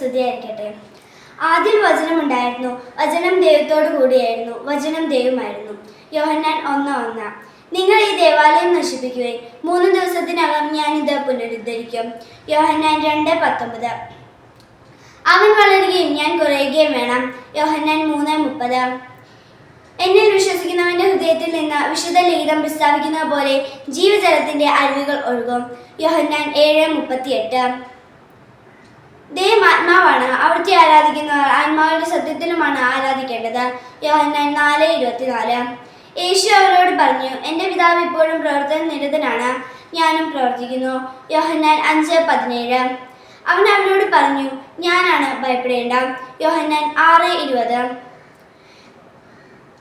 സ്തുതിയായിരിക്കട്ടെ. ആദ്യം വചനം ഉണ്ടായിരുന്നു വചനം ദൈവത്തോടു കൂടിയായിരുന്നു. വചനം ദൈവമായിരുന്നു. യോഹന്നാൻ ഒന്ന് ഒന്ന്. നിങ്ങൾ ഈ ദേവാലയം നശിപ്പിക്കുകയും മൂന്ന് ദിവസത്തിനകം ഞാനിത് പുനരുദ്ധരിക്കും. യോഹന്നാൻ രണ്ട് പത്തൊമ്പത്. അവൻ വളരുകയും ഞാൻ കുറയുകയും വേണം. യോഹന്നാൻ മൂന്ന് മുപ്പത്. എന്നിൽ വിശ്വസിക്കുന്നവന്റെ ഹൃദയത്തിൽ നിന്ന് വിശുദ്ധ ലിഖിതം പ്രസ്താവിക്കുന്നത് പോലെ ജീവജലത്തിന്റെ അരുവികൾ ഒഴുകും. യോഹന്നാൻ ഏഴ് മുപ്പത്തിയെട്ട്. ദൈവം ആത്മാവാണ് അവിടുത്തെ ആരാധിക്കുന്നവർ ആത്മാവിന്റെ സത്യത്തിലുമാണ് ആരാധിക്കേണ്ടത്. യോഹന്നാൻ നാല് ഇരുപത്തിനാല്. യേശു അവരോട് പറഞ്ഞു എന്റെ പിതാവ് ഇപ്പോഴും പ്രവർത്തന നിരതനാണ്. ഞാനും പ്രവർത്തിക്കുന്നു. യോഹന്നാൻ അഞ്ച് പതിനേഴ്. അവൻ അവനോട് പറഞ്ഞു ഞാനാണ് ഭയപ്പെടേണ്ട. യോഹന്നാൻ ആറ് ഇരുപത്.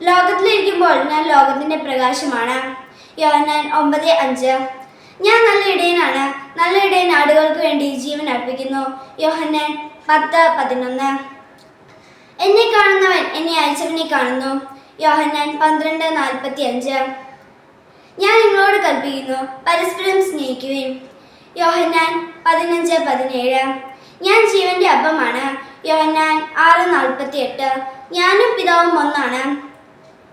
ലോകത്തിലിരിക്കുമ്പോൾ ഞാൻ ലോകത്തിന്റെ പ്രകാശമാണ്. യോഹന്നാൻ ഒമ്പത് അഞ്ച്. ഞാൻ നല്ല ഇടയനാണ്. നല്ല ഇടയൻ ആടുകൾക്ക് വേണ്ടി ജീവൻ അർപ്പിക്കുന്നു. യോഹന്നാൻ പത്ത് പതിനൊന്ന്. എന്നെ കാണുന്നവൻ എന്നെ അയച്ചവനെ കാണുന്നു. യോഹന്നാൻ പന്ത്രണ്ട് നാൽപ്പത്തി അഞ്ച് ഞാൻ നിങ്ങളോട് കൽപ്പിക്കുന്നു പരസ്പരം സ്നേഹിക്കുവിൻ. യോഹന്നാൻ പതിനഞ്ച് പതിനേഴ്. ഞാൻ ജീവന്റെ അപ്പമാണ്. യോഹന്നാൻ ആറ് നാൽപ്പത്തി എട്ട് ഞാനും പിതാവും ഒന്നാണ്.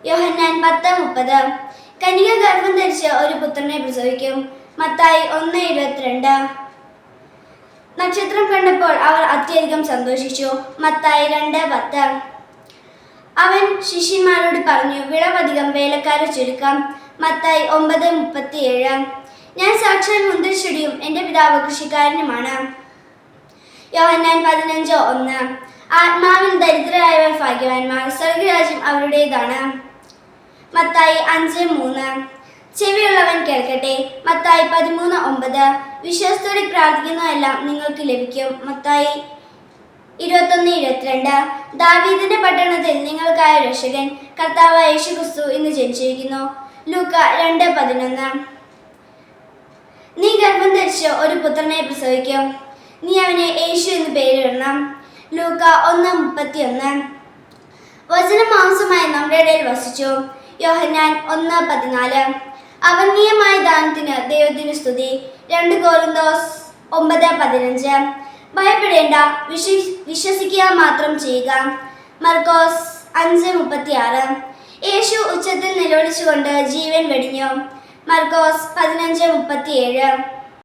യോഹന്നാൻ പത്ത് മുപ്പത്. കനിക ഗർഭം ധരിച്ച് ഒരു പുത്രനെ പ്രസവിക്കും. മത്തായി ഒന്ന് ഇരുപത്തിരണ്ട്. നക്ഷത്രം കണ്ടപ്പോൾ അവർ അത്യധികം സന്തോഷിച്ചു. മത്തായി രണ്ട് പത്ത്. അവൻ ശിഷ്യന്മാരോട് പറഞ്ഞു വിളവധികം വേലക്കാരെ ചുരുക്കം. മത്തായി ഒമ്പത് മുപ്പത്തിയേഴ്. ഞാൻ സാക്ഷാൽ മുന്തിരിച്ചെടിയും എന്റെ പിതാവ് കൃഷിക്കാരനുമാണ്. യോഹന്നാൻ പതിനഞ്ച് ഒന്ന്. ആത്മാവിൽ ദരിദ്രരായവർ ഭാഗ്യവാന്മാർ. സ്വർഗരാജ്യം അവരുടേതാണ്. മത്തായി അഞ്ച് മൂന്ന്. ചെവിയുള്ളവൻ കേൾക്കട്ടെ. മത്തായി പതിമൂന്ന് ഒമ്പത്. വിശ്വാസത്തോടെ പ്രാർത്ഥിക്കുന്നതെല്ലാം നിങ്ങൾക്ക് ലഭിക്കും. മത്തായി ഇരുപത്തൊന്ന് ഇരുപത്തിരണ്ട്. ദാവീദിന്റെ പട്ടണത്തിൽ നിങ്ങൾക്കായ രക്ഷകൻ കർത്താവ് യേശു ക്രിസ്തു ഇന്ന് ജനിച്ചിരിക്കുന്നു. ലൂക്ക രണ്ട് പതിനൊന്ന്. നീ ഗർഭം ധരിച്ച് ഒരു പുത്രനെ പ്രസവിക്കും. നീ അവനെ യേശു എന്ന് പേരിടണം. ലൂക്ക ഒന്ന് മുപ്പത്തിയൊന്ന്. വചനം മാംസമായി നമ്മുടെ ഇടയിൽ വസിച്ചു. യോഹന്നാൻ ഒന്ന് പതിനാല്. അവർണീയമായ ദാനത്തിന് ദൈവത്തിന് സ്തുതി. രണ്ട് കോറിന്തോസ് ഒമ്പത് പതിനഞ്ച്. ഭയപ്പെടേണ്ട വിശ്വ വിശ്വസിക്കുക മാത്രം ചെയ്യുക. മർക്കോസ് അഞ്ച് മുപ്പത്തിയാറ്. യേശു ഉച്ചത്തിൽ നിലവിളിച്ചുകൊണ്ട് ജീവൻ വെടിഞ്ഞു. മർക്കോസ് പതിനഞ്ച് മുപ്പത്തിയേഴ്.